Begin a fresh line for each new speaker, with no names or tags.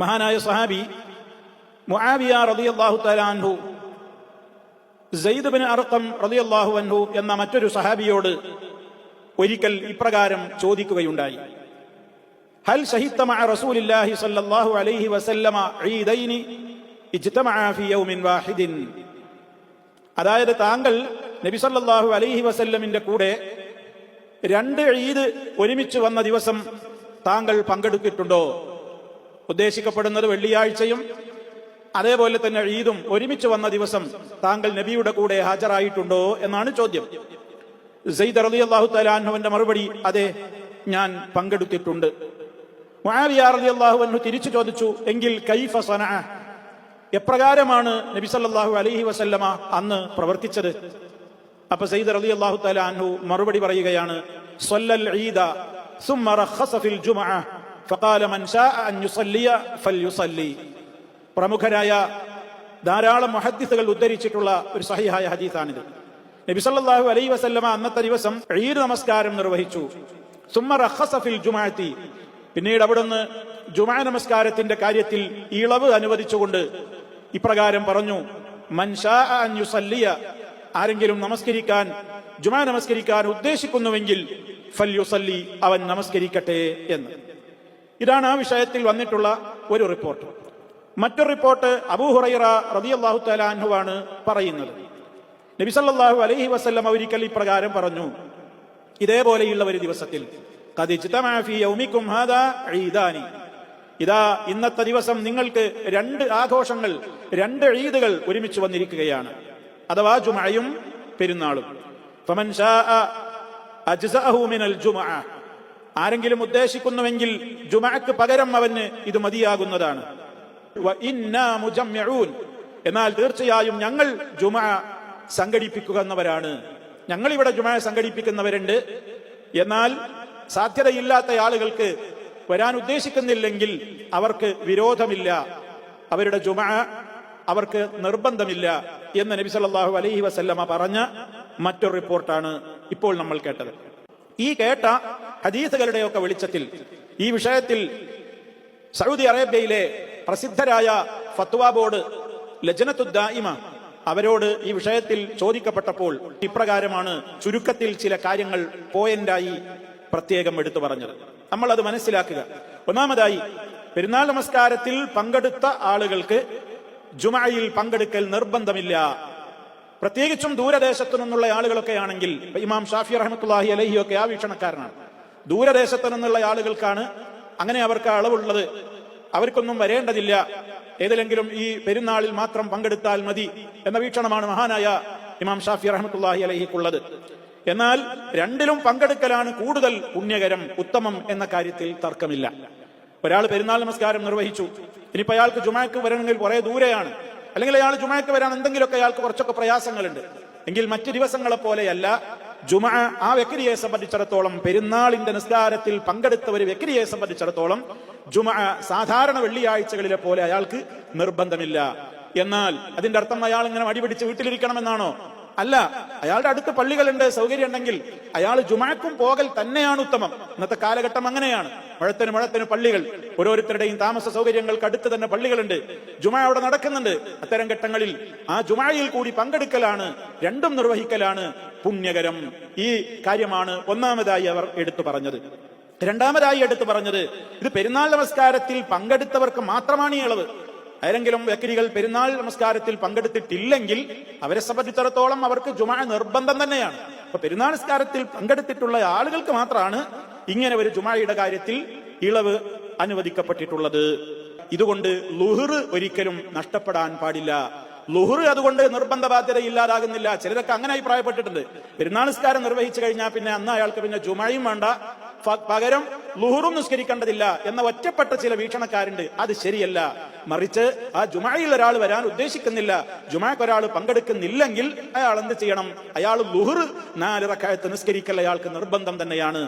മഹാനായ സഹാബി മുആബിയ റളിയല്ലാഹു തആല അൻഹു സെയ്ദ് ബിൻ അർഖം റളിയല്ലാഹു അൻഹു എന്ന മറ്റൊരു സഹാബിയോട് ഒരിക്കൽ ഇപ്രകാരം ചോദിക്കുകയുണ്ടായി. ഹൽ ഷഹിത്ത മഅ റസൂലില്ലാഹി സല്ലല്ലാഹു അലൈഹി വസല്ലമ ഈദൈനി ഇജ്തമഅ ഫി യൗമിൻ വാഹിദിൻ. അതായത് താങ്കൾ നബി സല്ലല്ലാഹു അലൈഹി വസല്ലമിന്റെ കൂടെ രണ്ട് ഈദ് ഒരുമിച്ച് വന്ന ദിവസം താങ്കൾ പങ്കെടുത്തിട്ടുണ്ടോ? ഉദ്ദേശിക്കപ്പെടുന്നത് വെള്ളിയാഴ്ചയും അതേപോലെ തന്നെ ഈദും ഒരുമിച്ച് വന്ന ദിവസം താങ്കൾ നബിയുടെ കൂടെ ഹാജരായിട്ടുണ്ടോ എന്നാണ് ചോദ്യം. സെയ്ദ് അലി അള്ളാഹു തലാഹുവിന്റെ മറുപടി അതെ ഞാൻ പങ്കെടുത്തിട്ടുണ്ട്. അലി തിരിച്ചു ചോദിച്ചു എങ്കിൽ കൈഫ സന? എപ്രകാരമാണ് നബിസല്ലാഹു അലഹി വസല്ലമ അന്ന് പ്രവർത്തിച്ചത്? അപ്പൊ സെയ്ദ് അലി അള്ളാഹു തലാഹു മറുപടി പറയുകയാണ് സൊല്ലൽ ഈദ സുമ്മ റഖസ ഫിൽ ഫഖാല മൻഷാ അൻയുസല്ലിയ ഫൽയുസല്ലി പ്രമുഖരായ ധാരാളം മുഹദ്ദിസുകൾ ഉദ്ധരിച്ചിട്ടുള്ള ഒരു സഹിഹായ ഹദീസാണിത്. നബി സല്ലല്ലാഹു അലൈഹി വസല്ലമ അന്നത്തെ ദിവസം ഈദ് നമസ്കാരം നിർവഹിച്ചു. സുമ്മ റഖസ ഫിൽ ജുമാഅത്തി. പിന്നീട് അവിടുന്ന് ജുമാ നമസ്കാരത്തിന്റെ കാര്യത്തിൽ ഇളവ് അനുവദിച്ചുകൊണ്ട് ഇപ്രകാരം പറഞ്ഞു മൻഷാ അൻയുസല്ലിയ ആരെങ്കിലും നമസ്കരിക്കാൻ ജുമാ നമസ്കരിക്കാൻ ഉദ്ദേശിക്കുന്നുവെങ്കിൽ ഫൽ യുസല്ലി. അവൻ നമസ്കരിക്കട്ടെ എന്ന്. ഇതാണ് ആ വിഷയത്തിൽ വന്നിട്ടുള്ള ഒരു റിപ്പോർട്ട്. മറ്റൊരു റിപ്പോർട്ട് അബൂഹുറൈറ അൻഹു ആണ് പറയുന്നത്. നബിസല്ലാഹു അലൈഹി വസല്ലം ഒരിക്കൽ ഇപ്രകാരം പറഞ്ഞു ഇതേപോലെയുള്ള ഒരു ദിവസത്തിൽ ഇതാ ഇന്നത്തെ ദിവസം നിങ്ങൾക്ക് രണ്ട് ആഘോഷങ്ങൾ രണ്ട് ഈദുകൾ ഒരുമിച്ച് വന്നിരിക്കുകയാണ്. അഥവാ ജുമായും പെരുന്നാളും. ആരെങ്കിലും ഉദ്ദേശിക്കുന്നുവെങ്കിൽ ജുമാക്ക് പകരം അവന് ഇത് മതിയാകുന്നതാണ്. എന്നാൽ തീർച്ചയായും ഞങ്ങൾ ജുമഅ സംഘടിപ്പിക്കുന്നവരാണ്. ഞങ്ങൾ ഇവിടെ ജുമാ സംഘടിപ്പിക്കുന്നവരുണ്ട്. എന്നാൽ സാധ്യതയില്ലാത്ത ആളുകൾക്ക് വരാൻ ഉദ്ദേശിക്കുന്നില്ലെങ്കിൽ അവർക്ക് വിരോധമില്ല. അവരുടെ ജുമാ അവർക്ക് നിർബന്ധമില്ല എന്ന് നബി സല്ലാഹു അലൈഹി വസല്ലമ പറഞ്ഞ മറ്റൊരു റിപ്പോർട്ടാണ് ഇപ്പോൾ നമ്മൾ കേട്ടത്. ഈ കേട്ട ഹദീസുകളുടെയൊക്കെ വെളിച്ചത്തിൽ ഈ വിഷയത്തിൽ സൗദി അറേബ്യയിലെ പ്രസിദ്ധരായ ഫത്വ ബോർഡ് ലജനത്തുദ്ദായിമ അവരോട് ഈ വിഷയത്തിൽ ചോദിക്കപ്പെട്ടപ്പോൾ ഇപ്രകാരമാണ് ചുരുക്കത്തിൽ ചില കാര്യങ്ങൾ പോയിന്റായി പ്രത്യേകം എടുത്തു പറഞ്ഞത്. നമ്മൾ അത് മനസ്സിലാക്കുക. ഒന്നാമതായി പെരുന്നാൾ നമസ്കാരത്തിൽ പങ്കെടുത്ത ആളുകൾക്ക് ജുമായിൽ പങ്കെടുക്കൽ നിർബന്ധമില്ല. പ്രത്യേകിച്ചും ദൂരദേശത്തു നിന്നുള്ള ആളുകളൊക്കെ ആണെങ്കിൽ ഇമാം ഷാഫി റഹമത്തുല്ലാഹി അലഹി ഒക്കെ ആ വീക്ഷണക്കാരനാണ്. ദൂരദേശത്തു നിന്നുള്ള ആളുകൾക്കാണ് അങ്ങനെ അവർക്ക് അളവുള്ളത്. അവർക്കൊന്നും വരേണ്ടതില്ല. ഏതിലെങ്കിലും ഈ പെരുന്നാളിൽ മാത്രം പങ്കെടുത്താൽ മതി എന്ന വീക്ഷണമാണ് മഹാനായ ഇമാം ഷാഫി റഹ്മത്തുല്ലാഹി അലഹിക്കുള്ളത്. എന്നാൽ രണ്ടിലും പങ്കെടുക്കലാണ് കൂടുതൽ പുണ്യകരം ഉത്തമം എന്ന കാര്യത്തിൽ തർക്കമില്ല. ഒരാൾ പെരുന്നാൾ നമസ്കാരം നിർവഹിച്ചു. ഇനിയിപ്പോ അയാൾക്ക് ജുമാക്ക് വരണമെങ്കിൽ കുറെ ദൂരെയാണ്. അല്ലെങ്കിൽ അയാൾ ജുമാക്ക് വരാൻ എന്തെങ്കിലുമൊക്കെ അയാൾക്ക് കുറച്ചൊക്കെ പ്രയാസങ്ങളുണ്ട്. എങ്കിൽ മറ്റു ദിവസങ്ങളെ പോലെയല്ല ജുമ ആ വ്യക്തിയെ സംബന്ധിച്ചിടത്തോളം പെരുന്നാളിന്റെ നിസ്കാരത്തിൽ പങ്കെടുത്ത ഒരു വ്യക്തിയെ സംബന്ധിച്ചിടത്തോളം ജുമ സാധാരണ വെള്ളിയാഴ്ചകളിലെ പോലെ അയാൾക്ക് നിർബന്ധമില്ല. എന്നാൽ അതിന്റെ അർത്ഥം അയാൾ ഇങ്ങനെ അടിപിടിച്ച് വീട്ടിലിരിക്കണമെന്നാണോ? അല്ല അയാളുടെ അടുത്ത് പള്ളികളുണ്ട് സൗകര്യം ഉണ്ടെങ്കിൽ അയാൾ ജുമാക്കും പോകൽ തന്നെയാണ് ഉത്തമം. ഇന്നത്തെ കാലഘട്ടം അങ്ങനെയാണ്. മഴത്തിന് മഴത്തിന് പള്ളികൾ. ഓരോരുത്തരുടെയും താമസ സൗകര്യങ്ങൾക്ക് അടുത്ത് തന്നെ പള്ളികളുണ്ട്. ജുമാ അവിടെ നടക്കുന്നുണ്ട്. അത്തരം ഘട്ടങ്ങളിൽ ആ ജുമായിൽ കൂടി പങ്കെടുക്കലാണ് രണ്ടും നിർവഹിക്കലാണ് പുണ്യകരം. ഈ കാര്യമാണ് ഒന്നാമതായി അവർ എടുത്തു പറഞ്ഞത്. രണ്ടാമതായി എടുത്തു പറഞ്ഞത് ഇത് പെരുന്നാൾ നമസ്കാരത്തിൽ പങ്കെടുത്തവർക്ക് മാത്രമാണ് ഈ ഇളവ്. ആരെങ്കിലും വ്യക്തികൾ പെരുന്നാൾ നമസ്കാരത്തിൽ പങ്കെടുത്തിട്ടില്ലെങ്കിൽ അവരെ സംബന്ധിച്ചിടത്തോളം അവർക്ക് ജുമാ നിർബന്ധം തന്നെയാണ്. അപ്പൊ പെരുന്നാൾ നമസ്കാരത്തിൽ പങ്കെടുത്തിട്ടുള്ള ആളുകൾക്ക് മാത്രമാണ് ഇങ്ങനെ ഒരു ജുമായയുടെ കാര്യത്തിൽ ഇളവ് അനുവദിക്കപ്പെട്ടിട്ടുള്ളത്. ഇതുകൊണ്ട് ലുഹർ ഒരിക്കലും നഷ്ടപ്പെടാൻ പാടില്ല. ലുഹർ അതുകൊണ്ട് നിർബന്ധ ബാധ്യത ഇല്ലാതാകുന്നില്ല ചിലരൊക്കെ അങ്ങനെ അഭിപ്രായപ്പെട്ടിട്ടുണ്ട്. പെരുന്നാൾ നിസ്കാരം നിർവഹിച്ചു കഴിഞ്ഞാൽ പിന്നെ അന്ന് അയാൾക്ക് പിന്നെ ജുമായും വേണ്ട. പകരം ലുഹറും നിസ്കരിക്കേണ്ടതില്ല എന്ന ഒറ്റപ്പെട്ട ചില വീക്ഷണക്കാരുണ്ട്. അത് ശരിയല്ല. മറിച്ച് ആ ജുമായിൽ ഒരാൾ വരാൻ ഉദ്ദേശിക്കുന്നില്ല. ജുമാക്ക് ഒരാൾ പങ്കെടുക്കുന്നില്ലെങ്കിൽ അയാൾ എന്ത് ചെയ്യണം? അയാൾ ലുഹർ നാല് റക്കായത്ത് നിസ്കരിക്കൽ അയാൾക്ക് നിർബന്ധം തന്നെയാണ്.